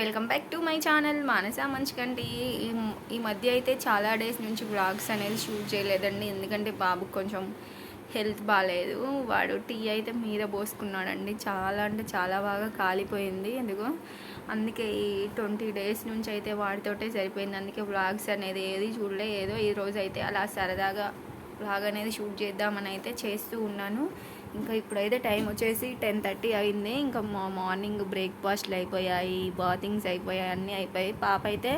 Welcome back to my channel. Manasa మంచికండి ఈ ఈ మధ్య అయితే చాలా డేస్ నుంచి వ్లాగ్స్ అనేది షూట్ చేయలేదండి. ఎందుకంటే బాబుకు కొంచెం హెల్త్ బాగాలేదు వాడు టీ అయితే మీద పోసుకున్నాడండి. చాలా అంటే చాలా బాగా కాలిపోయింది. ఎందుకు అందుకే ఈ ట్వంటీ డేస్ నుంచి అయితే వాడితోటే సరిపోయింది. అందుకే వ్లాగ్స్ అనేది ఏది చూడలే. ఏదో ఈ రోజు అయితే అలా సరదాగా వ్లాగ్ అనేది షూట్ చేద్దామని అయితే చేస్తూ ఉన్నాను. ఇంకా ఇప్పుడైతే టైం వచ్చేసి టెన్ థర్టీ అయింది. ఇంకా మా మార్నింగ్ బ్రేక్ఫాస్ట్లు అయిపోయాయి బాతింగ్స్ అయిపోయాయి అన్నీ అయిపోయాయి. పాప అయితే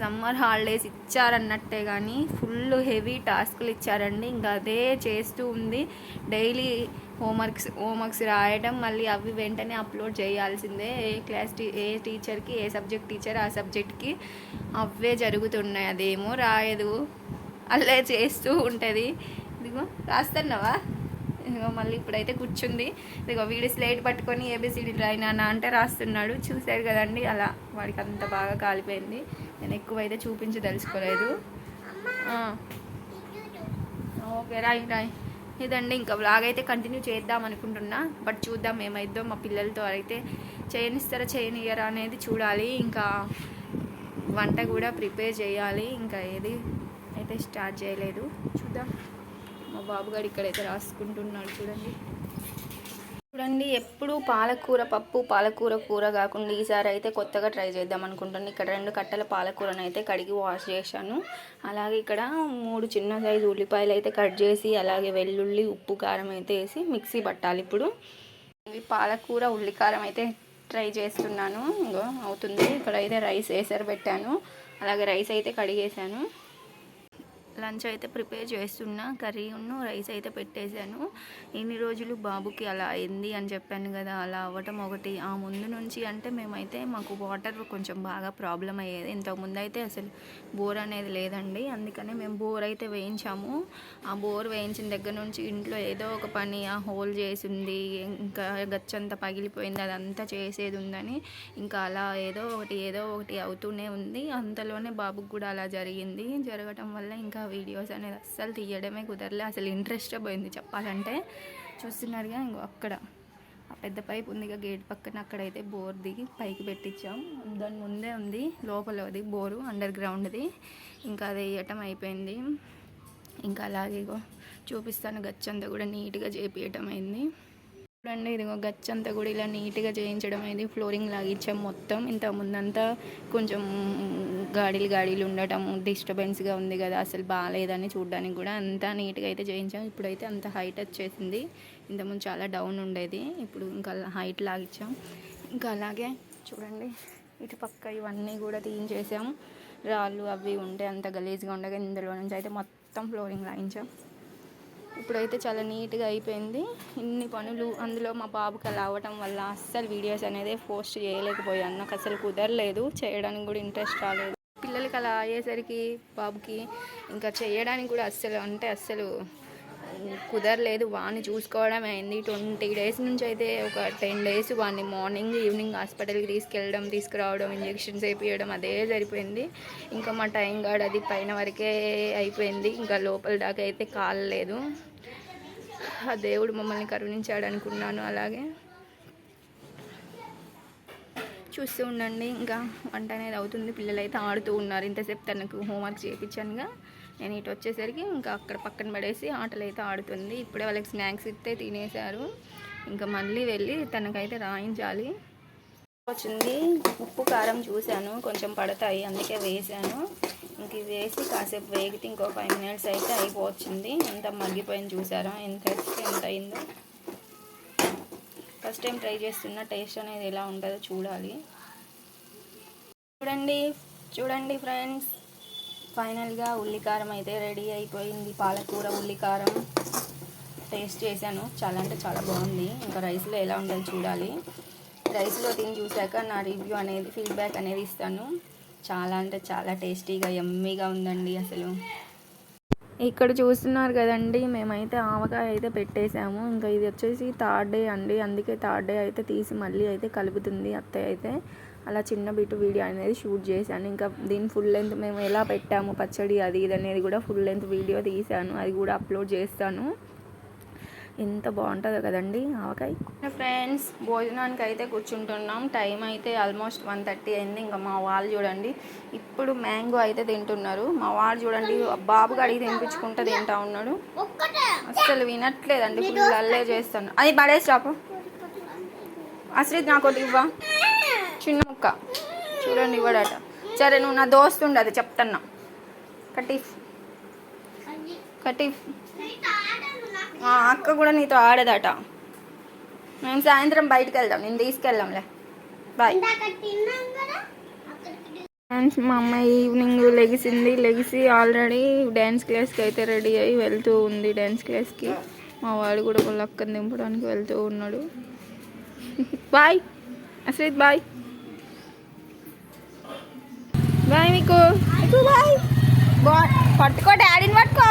సమ్మర్ హాలిడేస్ ఇచ్చారన్నట్టే కానీ ఫుల్ హెవీ టాస్క్లు ఇచ్చారండి. ఇంకా అదే చేస్తూ ఉంది. డైలీ హోంవర్క్స్ హోంవర్క్స్ రాయడం మళ్ళీ అవి వెంటనే అప్లోడ్ చేయాల్సిందే. ఏ క్లాస్ టీ ఏ టీచర్కి ఏ సబ్జెక్ట్ టీచర్ ఆ సబ్జెక్ట్కి అవే జరుగుతున్నాయి. అదేమో రాయదు. అల్లే చేస్తూ ఉంటుంది. ఇదిగో రాస్తున్నావా? ఇదిగో మళ్ళీ ఇప్పుడైతే కూర్చుంది. ఇదిగో వీడి స్లేట్ పట్టుకొని ఏబిసిడి రాయినా అంటే రాస్తున్నాడు. చూశారు కదండి అలా వాడికి అంత బాగా కాలిపోయింది. నేను ఎక్కువైతే చూపించి తెలుసుకోలేదు. ఆ. ఓకే రాయి రాయి. ఇదండి ఇంకా వ్లాగ్ అయితే కంటిన్యూ చేద్దాం అనుకుంటున్నా. బట్ చూద్దాం ఏమైద్దో మా పిల్లలతో అయితే. చేయనిస్తారా చేయనియరా అనేది చూడాలి. ఇంకా వంట కూడా ప్రిపేర్ చేయాలి. ఇంకా ఏది అయితే స్టార్ట్ చేయలేదు. చూద్దాం. బాబుగాడు ఇక్కడైతే రాసుకుంటున్నాడు చూడండి. చూడండి ఎప్పుడు పాలకూర పప్పు పాలకూర కూర కాకుండా ఈసారి అయితే కొత్తగా ట్రై చేద్దాం అనుకుంటున్నాను. ఇక్కడ రెండు కట్టల పాలకూరను అయితే కడిగి వాష్ చేశాను. అలాగే ఇక్కడ మూడు చిన్న సైజు ఉల్లిపాయలు అయితే కట్ చేసి అలాగే వెల్లుల్లి ఉప్పు కారం అయితే వేసి మిక్సీ పట్టాలి ఇప్పుడు. పాలకూర ఉల్లికారం అయితే ట్రై చేస్తున్నాను. ఇంకో అవుతుంది. ఇక్కడ అయితే రైస్ వేసరి పెట్టాను. అలాగే రైస్ అయితే కడిగేసాను లంచ్ అయితే ప్రిపేర్ చేస్తున్నా కర్రీ ఉన్ను రైస్ అయితే పెట్టేశాను. ఇన్ని రోజులు బాబుకి అలా అయింది అని చెప్పాను కదా అలా అవ్వటం ఒకటి. ఆ ముందు నుంచి అంటే మేమైతే మాకు వాటర్ కొంచెం బాగా ప్రాబ్లం అయ్యేది. ఇంతకుముందు అయితే అసలు బోర్ అనేది లేదండి. అందుకనే మేము బోర్ అయితే వేయించాము. ఆ బోర్ వేయించిన దగ్గర నుంచి ఇంట్లో ఏదో ఒక పని ఆ హోల్ చేసింది ఇంకా గచ్చంతా పగిలిపోయింది అదంతా చేసేది ఉందని ఇంకా అలా ఏదో ఒకటి ఏదో ఒకటి అవుతూనే ఉంది. అంతలోనే బాబుకి కూడా అలా జరిగింది. జరగటం వల్ల ఇంకా వీడియోస్ అనేది అస్సలు తీయడమే కుదరలే. అసలు ఇంట్రెస్ట్ పోయింది చెప్పాలంటే. చూస్తున్నారుగా ఇంకో అక్కడ. ఆ పెద్ద పైప్ ఉంది గేట్ పక్కన అక్కడైతే బోర్ దిగి పైకి పెట్టించాం. దాని ముందే ఉంది లోపల అది బోరు అండర్ గ్రౌండ్ది ఇంకా అది వేయటం అయిపోయింది. ఇంకా అలాగే చూపిస్తాను గచ్చంతా కూడా నీట్గా చేపియటం అయింది. చూడండి ఇదిగో గచ్చంతా కూడా ఇలా నీట్గా చేయించడం అనేది ఫ్లోరింగ్ లాగించాం మొత్తం. ఇంత ముందంతా కొంచెం గాడీలు గాడీలు ఉండటం డిస్టర్బెన్స్గా ఉంది కదా అసలు బాగాలేదని చూడడానికి కూడా అంతా నీట్గా అయితే చేయించాం. ఇప్పుడైతే అంత హైట్ వచ్చేసింది. ఇంతకుముందు చాలా డౌన్ ఉండేది. ఇప్పుడు ఇంకా హైట్ లాగించాం ఇంకా అలాగే చూడండి ఇటు పక్క ఇవన్నీ కూడా తీయించేసాం. రాళ్ళు అవి ఉంటే అంత గలీజ్గా ఉండగా ఇందులో నుంచి అయితే మొత్తం ఫ్లోరింగ్ లాగించాం. ఇప్పుడైతే చాలా నీట్గా అయిపోయింది. ఇన్ని పనులు అందులో మా బాబుకి అలా అవ్వటం వల్ల అస్సలు వీడియోస్ అనేది పోస్ట్ చేయలేకపోయాను. నాకు అసలు కుదరలేదు. చేయడానికి కూడా ఇంట్రెస్ట్ రాలేదు. పిల్లలకి అలా అయ్యేసరికి బాబుకి ఇంకా చేయడానికి కూడా అస్సలు అంటే అస్సలు కుదరలేదు. వాడిని చూసుకోవడం అయింది. ట్వంటీ డేస్ నుంచి అయితే ఒక టెన్ డేస్ వాడిని మార్నింగ్ ఈవినింగ్ హాస్పిటల్కి తీసుకెళ్ళడం తీసుకురావడం ఇంజెక్షన్స్ వేయించడం అదే సరిపోయింది. ఇంకా మా టైం గార్డ్ అది పైన వరకే అయిపోయింది. ఇంకా లోపల దాకా అయితే కాలలేదు. ఆ దేవుడు మమ్మల్ని కరుణించాడు అనుకున్నాను అలాగే. చూస్తూ ఉండండి ఇంకా వంట అనేది అవుతుంది. పిల్లలు అయితే ఆడుతూ ఉన్నారు. ఇంతసేపు తనకు హోంవర్క్ చేయించానుగా. నేను ఇటు వచ్చేసరికి ఇంకా అక్కడ పక్కన పడేసి ఆటలు అయితే ఆడుతుంది. ఇప్పుడే వాళ్ళకి స్నాక్స్ ఇస్తే తినేశారు. ఇంకా మళ్ళీ వెళ్ళి తనకైతే రాయించాలి. వచ్చింది. ఉప్పు కారం చూశాను. కొంచెం పడతాయి. అందుకే వేసాను ఇంక ఇది వేసి కాసేపు వేగితే ఇంకో ఫైవ్ మినిట్స్ అయితే అయిపోవచ్చింది. ఎంత మగ్గిపోయింది చూసారా? ఎంత వేస్తే ఎంత అయిందో. ఫస్ట్ టైం ట్రై చేస్తున్న టేస్ట్ అనేది ఎలా ఉంటుందో చూడాలి. చూడండి చూడండి ఫ్రెండ్స్. ఫైనల్గా ఉల్లికారం అయితే రెడీ అయిపోయింది. పాలకూర ఉల్లికారం టేస్ట్ చేశాను. చాలా అంటే చాలా బాగుంది. ఇంకా రైస్లో ఎలా ఉంటుందో చూడాలి. రైస్లో తిని చూశాక నా రివ్యూ అనేది ఫీడ్బ్యాక్ అనేది ఇస్తాను. చాలా అంటే చాలా టేస్టీగా ఎమ్మీగా ఉందండి అసలు. ఇక్కడ చూస్తున్నారు కదండి మేమైతే ఆవకాయ అయితే పెట్టేశాము ఇంకా ఇది వచ్చేసి థర్డ్ డే అండి. అందుకే థర్డ్ డే అయితే తీసి మళ్ళీ అయితే కలుపుతుంది అత్తయ్య అయితే. అలా చిన్న బిట్టు వీడియో అనేది షూట్ చేశాను. ఇంకా దీని ఫుల్ లెంత్ మేము ఎలా పెట్టాము పచ్చడి అది ఇది అనేది కూడా ఫుల్ లెంత్ వీడియో తీశాను. అది కూడా అప్లోడ్ చేస్తాను. ఎంత బాగుంటుందో కదండి ఆవకాయ. ఫ్రెండ్స్ భోజనానికి అయితే కూర్చుంటున్నాం. టైం అయితే ఆల్మోస్ట్ వన్ థర్టీ అయింది. ఇంకా మా వాళ్ళు చూడండి ఇప్పుడు మ్యాంగో అయితే తింటున్నారు. మా వాడు చూడండి బాబు అడిగి తినిపించుకుంటూ తింటా ఉన్నాడు. అసలు వినట్లేదండి ఫుల్ అల్లే చేస్తాను. అది పడేసి చాపు. అసలు నాకు ఒకటి ఇవ్వా. చిన్న ముక్క. చూడండి ఇవ్వడట. సరే నువ్వు నా దోస్తు ఉండదు చెప్తున్నా. కటీఫ్ కటీఫ్ ఆ, అక్క కూడా నీతో ఆడదట. మేము సాయంత్రం బయటకు వెళ్దాం నేను తీసుకెళ్దాంలే. బాయ్ ఫ్రెండ్స్ మా అమ్మాయి ఈవినింగ్ లెగిసింది. లెగిసి ఆల్రెడీ డ్యాన్స్ క్లాస్కి అయితే రెడీ అయ్యి వెళ్తూ ఉంది డ్యాన్స్ క్లాస్కి. మా వాడు కూడా వాళ్ళ అక్కని దింపడానికి వెళ్తూ ఉన్నాడు. బాయ్ అశ్రిత్ బాయ్ బాయ్ మీకు బాయ్ పట్టుకో డాడీని పట్టుకో.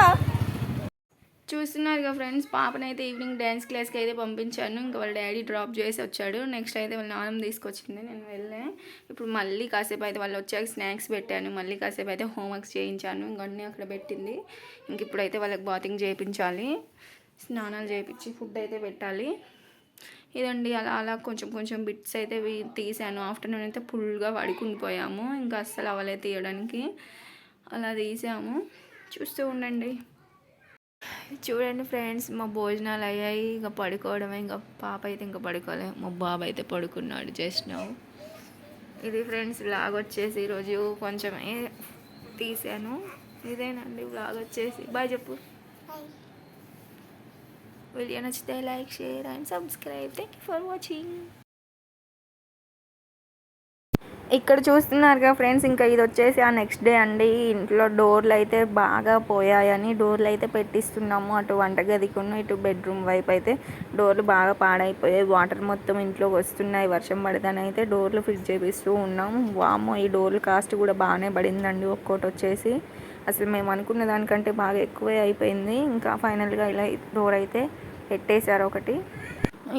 చూస్తున్నారు కదా ఫ్రెండ్స్ పాపనైతే ఈవినింగ్ డ్యాన్స్ క్లాస్కి అయితే పంపించాను. ఇంకా వాళ్ళ డాడీ డ్రాప్ చేసి వచ్చాడు. నెక్స్ట్ అయితే వాళ్ళ నాన్నమ్మ తీసుకొచ్చింది. నేను వెళ్ళే. ఇప్పుడు మళ్ళీ కాసేపు అయితే వాళ్ళు వచ్చాక స్నాక్స్ పెట్టాను. మళ్ళీ కాసేపు అయితే హోంవర్క్స్ చేయించాను. ఇంకన్నీ అక్కడ పెట్టింది. ఇంక ఇప్పుడైతే వాళ్ళకి బాతింగ్ చేయించాలి. స్నానాలు చేయించి ఫుడ్ అయితే పెట్టాలి. ఇదండి అలా అలా కొంచెం కొంచెం బిట్స్ అయితే తీసాను. ఆఫ్టర్నూన్ అయితే ఫుల్గా పడుకుండిపోయాము ఇంకా అస్సలు అవ్వలేదు తీయడానికి. అలా తీసాము. చూస్తూ ఉండండి. చూడండి ఫ్రెండ్స్ మా భోజనాలు అయ్యాయి. ఇంకా పడుకోవడమే. ఇంకా పాప అయితే ఇంకా పడుకోలే మా బాబు అయితే పడుకున్నాడు జస్ట్ నౌ ఇది ఫ్రెండ్స్ వ్లాగ్ వచ్చేసి ఈరోజు కొంచెమే తీసాను. ఇదేనండి వ్లాగ్ వచ్చేసి. బాయ్ చెప్పు. వీడియో నచ్చితే like share and subscribe. Thank you for watching ఇక్కడ చూస్తున్నారుగా ఫ్రెండ్స్ ఇంకా ఇది వచ్చేసి ఆ నెక్స్ట్ డే అండి. ఇంట్లో డోర్లు అయితే బాగా పోయాయని డోర్లు అయితే పెట్టిస్తున్నాము. అటు వంటగదికి ఇటు బెడ్రూమ్ వైపు అయితే డోర్లు బాగా పాడైపోయాయి. వాటర్ మొత్తం ఇంట్లోకి వస్తున్నాయి. వర్షం పడదని అయితే డోర్లు ఫిట్ చేపిస్తూ ఉన్నాము వామో ఈ డోర్లు కాస్ట్ కూడా బాగానే పడిందండి ఒక్కోటి వచ్చేసి. అసలు మేము అనుకున్న దానికంటే బాగా ఎక్కువే అయిపోయింది. ఇంకా ఫైనల్గా ఇలా డోర్ అయితే పెట్టేశారు ఒకటి.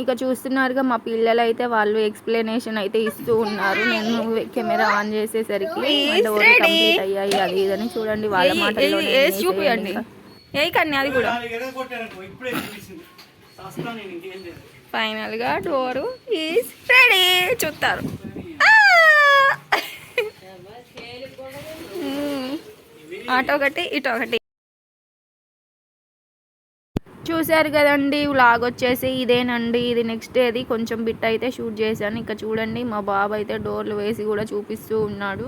ఇక చూస్తున్నారుగా మా పిల్లలు అయితే వాళ్ళు ఎక్స్ప్లెనేషన్ అయితే ఇస్తూ ఉన్నారు. నేను కెమెరా ఆన్ చేసేసరికి డోర్ కంప్లీట్ అయ్యాయి. అది ఇదని చూడండి వాళ్ళ మాటల్లో చూపియండి. ఏ కన్నా అది కూడా. ఇప్పుడే చూపించింది. వస్తా నేను ఇంకేం లేదు ఫైనల్గా డోరు ఈస్ రెడీ చూస్తారు అటు ఒకటి ఇటు ఒకటి. చూశారు కదండి వ్లాగ్ వచ్చేసి ఇదేనండి ఇది నెక్స్ట్ డేది కొంచెం బిట్ అయితే షూట్ చేశాను. ఇంకా చూడండి మా బాబు అయితే డోర్లు వేసి కూడా చూపిస్తూ ఉన్నాడు.